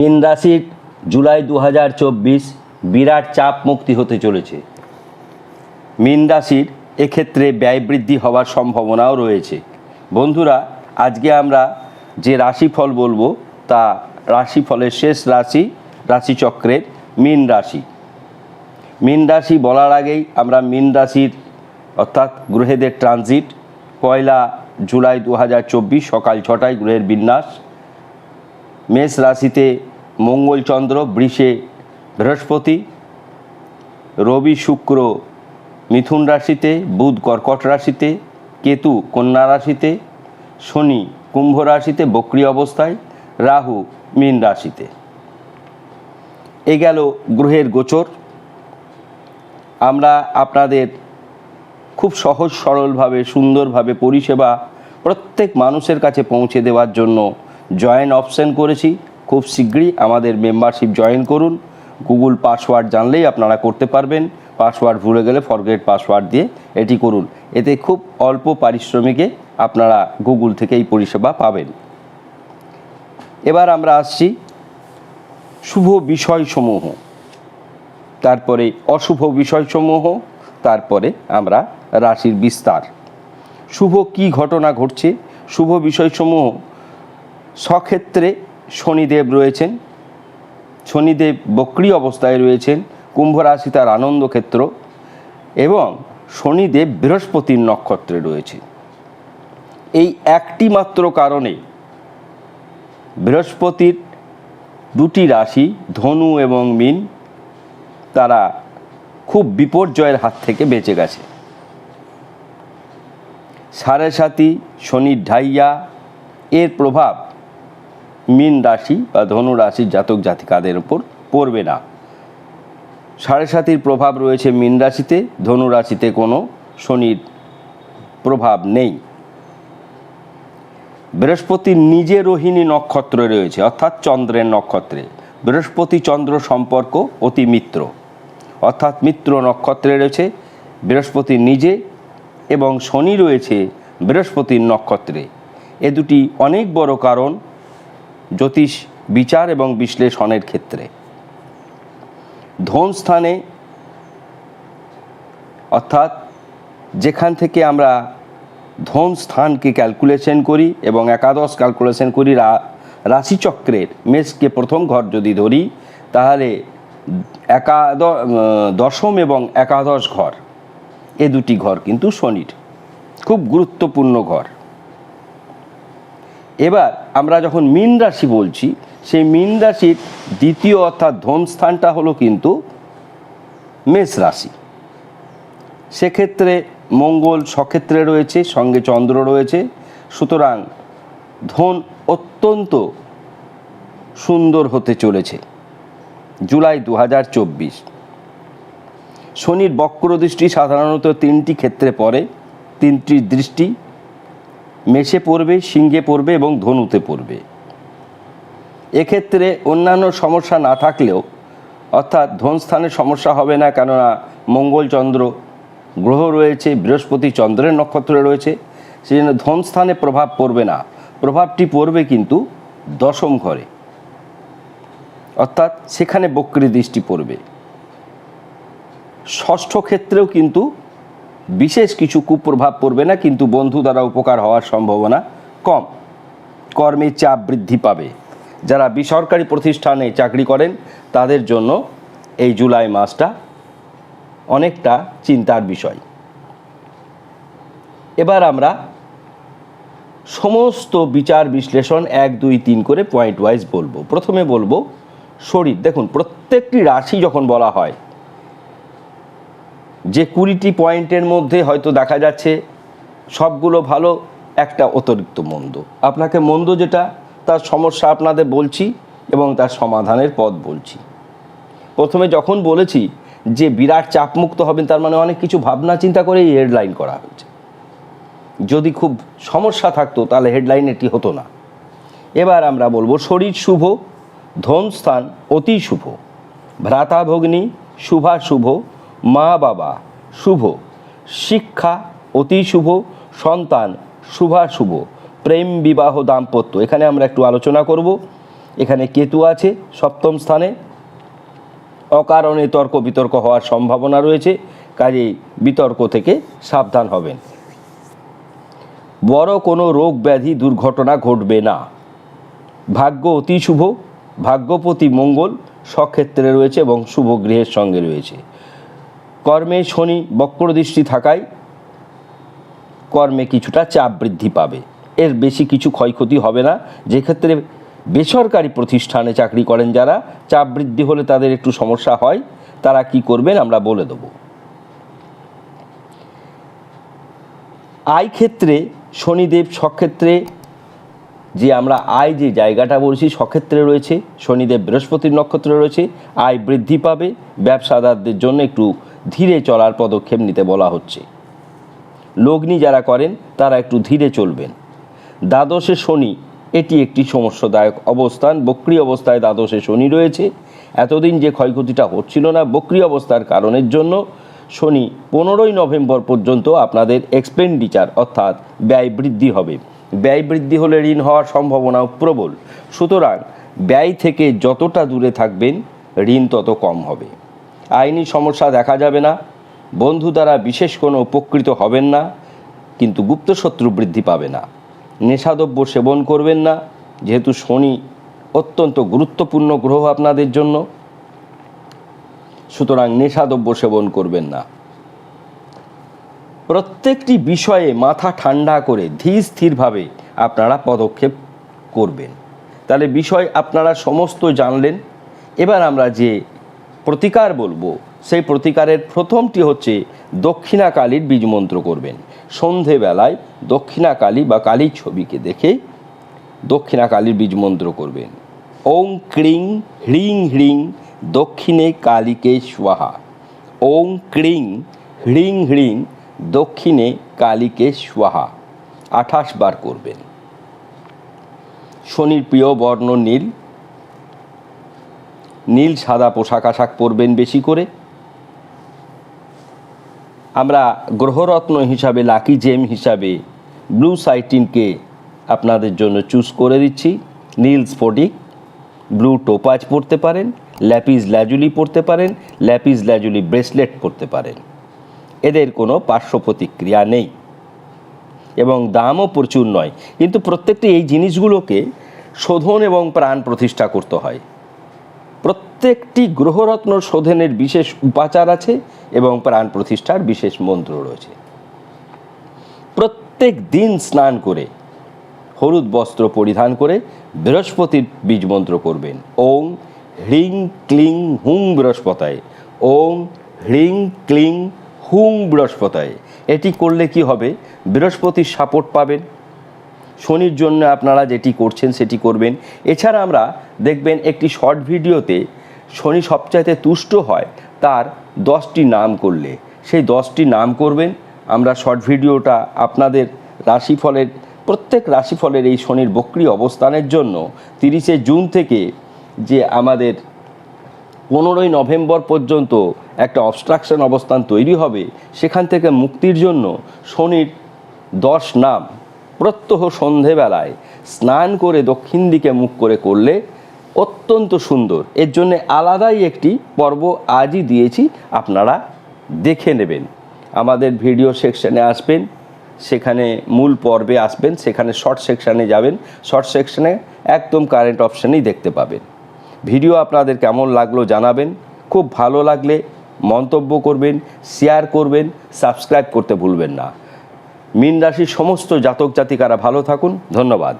তিন রাশির জুলাই দু হাজার চব্বিশ বিরাট চাপ মুক্তি হতে চলেছে। মীন রাশির এক্ষেত্রে ব্যয় বৃদ্ধি হওয়ার সম্ভাবনাও রয়েছে। বন্ধুরা, আজকে আমরা যে রাশিফল বলব তা রাশিফলের শেষ রাশি, রাশিচক্রের মীন রাশি। মীন রাশি বলার আগেই আমরা মীন রাশির অর্থাৎ গ্রহেদের ট্রানজিট, পয়লা জুলাই দু হাজার চব্বিশ সকাল ছটায় গ্রহের বিন্যাস, মেষ রাশিতে মঙ্গলচন্দ্র বৃষে বৃহস্পতি, রবি শুক্র মিথুন রাশিতে, বুধ কর্কট রাশিতে, কেতু কন্যা রাশিতে, শনি কুম্ভ রাশিতে বক্রি অবস্থায়, রাহু মীন রাশিতে। এ গেল গ্রহের গোচর। আমরা আপনাদের খুব সহজ সরলভাবে, সুন্দরভাবে পরিষেবা প্রত্যেক মানুষের কাছে পৌঁছে দেওয়ার জন্য জয়েন অপশন করেছি। খুব শীঘ্রই আমাদের মেম্বারশিপ জয়েন করুন। গুগল পাসওয়ার্ড জানলেই আপনারা করতে পারবেন। পাসওয়ার্ড ভুলে গেলে ফরগেট পাসওয়ার্ড দিয়ে এটি করুন। এতে খুব অল্প পারিশ্রমিকে আপনারা গুগল থেকে এই পরিষেবা পাবেন। এবার আমরা আসছি শুভ বিষয়সমূহ। তারপরে অশুভ বিষয়সমূহ, তারপরে আমরা রাশির বিস্তার। শুভ কি ঘটনা ঘটছে? শুভ বিষয়সমূহ সক্ষেত্রে শনিদেব রয়েছেন, শনিদেব বক্রি অবস্থায় রয়েছেন কুম্ভ রাশি তার আনন্দ ক্ষেত্র এবং শনিদেব বৃহস্পতির নক্ষত্রে রয়েছে। এই একটি মাত্র কারণে বৃহস্পতির দুটি রাশি, ধনু এবং মিন, তারা খুব বিপর্যয়ের হাত থেকে বেঁচে গেছে। সাড়ে সাতি, শনির ঢাইয়া, এর প্রভাব মীন রাশি বা ধনু রাশির জাতক জাতিকাদের উপর পড়বে না। সাড়ে সাতির প্রভাব রয়েছে মীন রাশিতে, ধনু রাশিতে কোনো শনির প্রভাব নেই। বৃহস্পতির নিজে রোহিণী নক্ষত্রে রয়েছে, অর্থাৎ চন্দ্রের নক্ষত্রে। বৃহস্পতি চন্দ্র সম্পর্ক অতি মিত্র, অর্থাৎ মিত্র নক্ষত্রে রয়েছে, বৃহস্পতি নিজে এবং শনি রয়েছে বৃহস্পতির নক্ষত্রে। এ দুটি অনেক বড় কারণ জ্যোতিষ, বিচার এবং বিশ্লেষণের ক্ষেত্রে। ধন স্থানে, অর্থাৎ যেখান থেকে আমরা ধন স্থানকে ক্যালকুলেশন করি এবং একাদশ ক্যালকুলেশন করি রা- রাশিচক্রের মেষকে প্রথম ঘর যদি ধরি, তাহলে একাদ, দশম এবং একাদশ ঘর, এ দুটি ঘর কিন্তু শনির, খুব গুরুত্বপূর্ণ ঘর। এবার আমরা যখন মীন রাশি বলছি, সেই মীন রাশির দ্বিতীয় অর্থাৎ ধন স্থানটা হলো কিন্তু মেষ রাশি। সেক্ষেত্রে মঙ্গল সক্ষেত্রে রয়েছে, সঙ্গে চন্দ্র রয়েছে। সুতরাং ধন অত্যন্ত সুন্দর হতে চলেছে। জুলাই দু হাজার চব্বিশ। শনির বক্র দৃষ্টি সাধারণত তিনটি ক্ষেত্রে পড়ে তিনটি দৃষ্টি মেষে পড়বে, সিংহে পড়বে এবং ধনুতে পড়বে। এক্ষেত্রে অন্যান্য সমস্যা না থাকলেও, অর্থাৎ ধনস্থানের সমস্যা হবে না, কেননা মঙ্গলচন্দ্র গ্রহ রয়েছে, বৃহস্পতি চন্দ্রের নক্ষত্রে রয়েছে সেই জন্য ধনস্থানে প্রভাব পড়বে না। প্রভাবটি পড়বে কিন্তু দশম ঘরে। অর্থাৎ সেখানে বক্রী দৃষ্টি পড়বে। ষষ্ঠ ক্ষেত্রেও কিন্তু বিশেষ কিছু কুপ্রভাব পড়বে না, কিন্তু বন্ধু দ্বারা উপকার হওয়ার সম্ভাবনা কম। কর্মে চাপ বৃদ্ধি পাবে। যারা বেসরকারি প্রতিষ্ঠানে চাকরি করেন, তাদের জন্য এই জুলাই মাসটা অনেকটা চিন্তার বিষয়। এবার আমরা সমস্ত বিচার বিশ্লেষণ এক, দুই, তিন করে পয়েন্ট ওয়াইজ বলব। প্রথমে বলব, শরীর। দেখুন, প্রত্যেকটি রাশি যখন বলা হয় যে কুড়িটি পয়েন্টের মধ্যে হয়তো দেখা যাচ্ছে সবগুলো ভালো, একটা অতিরিক্ত মন্দ। আপনাকে মন্দ যেটা, তার সমস্যা আপনাদের বলছি এবং তার সমাধানের পথ বলছি। প্রথমে যখন বলেছি যে বিরাট চাপমুক্ত হবেন, তার মানে অনেক কিছু ভাবনা চিন্তা করে এই হেডলাইন করা হয়েছে। যদি খুব সমস্যা থাকতো, তাহলে হেডলাইন এটি হতো না। এবার আমরা বলব শরীর শুভ, ধন স্থান অতি শুভ। ভ্রাতা ভগ্নী, শুভা শুভ মা বাবা, শুভ। শিক্ষা অতি শুভ, সন্তান শুভা শুভ। প্রেম বিবাহ দাম্পত্য। এখানে আমরা একটু আলোচনা করব। এখানে কেতু আছে সপ্তম স্থানে। অকারণে তর্ক বিতর্ক হওয়ার সম্ভাবনা রয়েছে, কাজেই বিতর্ক থেকে সাবধান হবেন। বড় কোনো রোগ ব্যাধি দুর্ঘটনা ঘটবে না। ভাগ্য অতি শুভ, ভাগ্যপতি মঙ্গল, সক্ষেত্রে রয়েছে এবং শুভ গৃহের সঙ্গে রয়েছে। কর্মে শনি বক্রদৃষ্টি থাকায় কর্মে কিছুটা চাপ বৃদ্ধি পাবে। এর বেশি কিছু ক্ষয়ক্ষতি হবে না। যে ক্ষেত্রে বেসরকারি প্রতিষ্ঠানে চাকরি করেন যারা, চাপ বৃদ্ধি হলে তাদের একটু সমস্যা হয়। তারা কি করবেন আমরা বলে দেবো। আয় ক্ষেত্রে শনিদেব সক্ষেত্রে যে আমরা আয় যে জায়গাটা বলছি সক্ষেত্রে রয়েছে, শনিদেব বৃহস্পতির নক্ষত্রে রয়েছে, আয় বৃদ্ধি পাবে। ব্যবসাদারদের জন্য একটু ধীরে চলার পদক্ষেপ নিতে বলা হচ্ছে। লগ্নি যারা করেন, তারা একটু ধীরে চলবেন। দ্বাদশে শনি, এটি একটি সমস্যাদায়ক অবস্থান। বক্রি অবস্থায় দ্বাদশে শনি রয়েছে। এতদিন যে ক্ষয়ক্ষতিটা হচ্ছিল না বক্রি অবস্থার কারণের জন্য শনি পনেরোই নভেম্বর পর্যন্ত আপনাদের এক্সপেন্ডিচার অর্থাৎ ব্যয় বৃদ্ধি হবে। ব্যয় বৃদ্ধি হলে ঋণ হওয়ার সম্ভাবনাও প্রবল। সুতরাং ব্যয় থেকে যতটা দূরে থাকবেন, ঋণ তত কম হবে। আইনি সমস্যা দেখা যাবে না। বন্ধু দ্বারা বিশেষ কোনো উপকৃত হবেন না, কিন্তু গুপ্ত শত্রু বৃদ্ধি পাবে না। নেশাদ্রব্য সেবন করবেন না, যেহেতু শনি অত্যন্ত গুরুত্বপূর্ণ গ্রহ আপনাদের জন্য। সুতরাং নেশাদ্রব্য সেবন করবেন না। প্রত্যেকটি বিষয়ে মাথা ঠান্ডা করে ধীর স্থিরভাবে আপনারা পদক্ষেপ করবেন। তাহলে বিষয় আপনারা সমস্ত জানলেন। এবার আমরা যে প্রতিকার বলব। সেই প্রতিকারের প্রথমটি হচ্ছে দক্ষিণাকালীর বীজমন্ত্র করবেন। সন্ধেবেলায় দক্ষিণাকালী বা কালীর ছবিকে দেখে দক্ষিণাকালীর বীজমন্ত্র করবেন। ওং ক্রিং হ্রিং হ্রিং দক্ষিণে কালীকে স্বাহা। ওং ক্রিং হ্রিং হ্রিং দক্ষিণে কালীকে স্বাহা। আঠাশ বার করবেন। শনির প্রিয় বর্ণ নীল নীল সাদা পোশাক আশাক পরবেন বেশি করে। আমরা গ্রহরত্ন হিসাবে, লাকি জেম হিসাবে ব্লু সাইটিনকে আপনাদের জন্য চুজ করে দিচ্ছি। নীল স্ফটিক, ব্লু টোপাজ পরতে পারেন ল্যাপিস ল্যাজুলি পরতে পারেন ল্যাপিস ল্যাজুলি ব্রেসলেট পরতে পারেন। এদের কোনো পার্শ্ব প্রতিক্রিয়া নেই। এবং দামও প্রচুর নয়। কিন্তু প্রত্যেকটি এই জিনিসগুলোকে শোধন এবং প্রাণ প্রতিষ্ঠা করতে হয়। প্রত্যেকটি গ্রহরত্ন শোধনের বিশেষ উপাচার আছে এবং প্রাণ প্রতিষ্ঠার বিশেষ মন্ত্র রয়েছে। প্রত্যেক দিন স্নান করে, হলুদ বস্ত্র পরিধান করে বৃহস্পতির বীজ মন্ত্র করবেন। ওং হ্রিং ক্লিং হুং বৃহস্পতায়। ওং হ্রিং ক্লিং হুং বৃহস্পতায়। এটি করলে কি হবে? বৃহস্পতির সাপোর্ট পাবেন। শনির জন্য আপনারা যেটি করছেন সেটি করবেন। এছাড়া আমরা দেখবেন একটি শর্ট ভিডিওতে শনি সবচাইতে তুষ্ট হয় তার দশটি নাম করলে। সেই দশটি নাম করবেন। আমরা শর্ট ভিডিওটা আপনাদের রাশিফলের, প্রত্যেক রাশিফলের এই শনির বক্রি অবস্থানের জন্য তিরিশে জুন থেকে যে আমাদের পনেরোই নভেম্বর পর্যন্ত একটা অবস্ট্রাকশন অবস্থান তৈরি হবে, সেখান থেকে মুক্তির জন্য শনির দশ নাম প্রত্যহ সন্ধেবেলায় স্নান করে দক্ষিণ দিকে মুখ করে করলে অত্যন্ত সুন্দর। এর জন্য আলাদাই একটি পর্ব আজই দিয়েছি, আপনারা দেখে নেবেন। আমাদের ভিডিও সেকশানে আসবেন, সেখানে মূল পর্বে আসবেন, সেখানে শর্ট সেকশানে যাবেন, শর্ট সেকশানে একদম কারেন্ট অপশানেই দেখতে পাবেন। ভিডিও আপনাদের কেমন লাগল জানাবেন, খুব ভালো লাগলে মন্তব্য করবেন, শেয়ার করবেন, সাবস্ক্রাইব করতে ভুলবেন না। মীন রাশির সমস্ত জাতক জাতিকারা ভালো থাকুন ধন্যবাদ।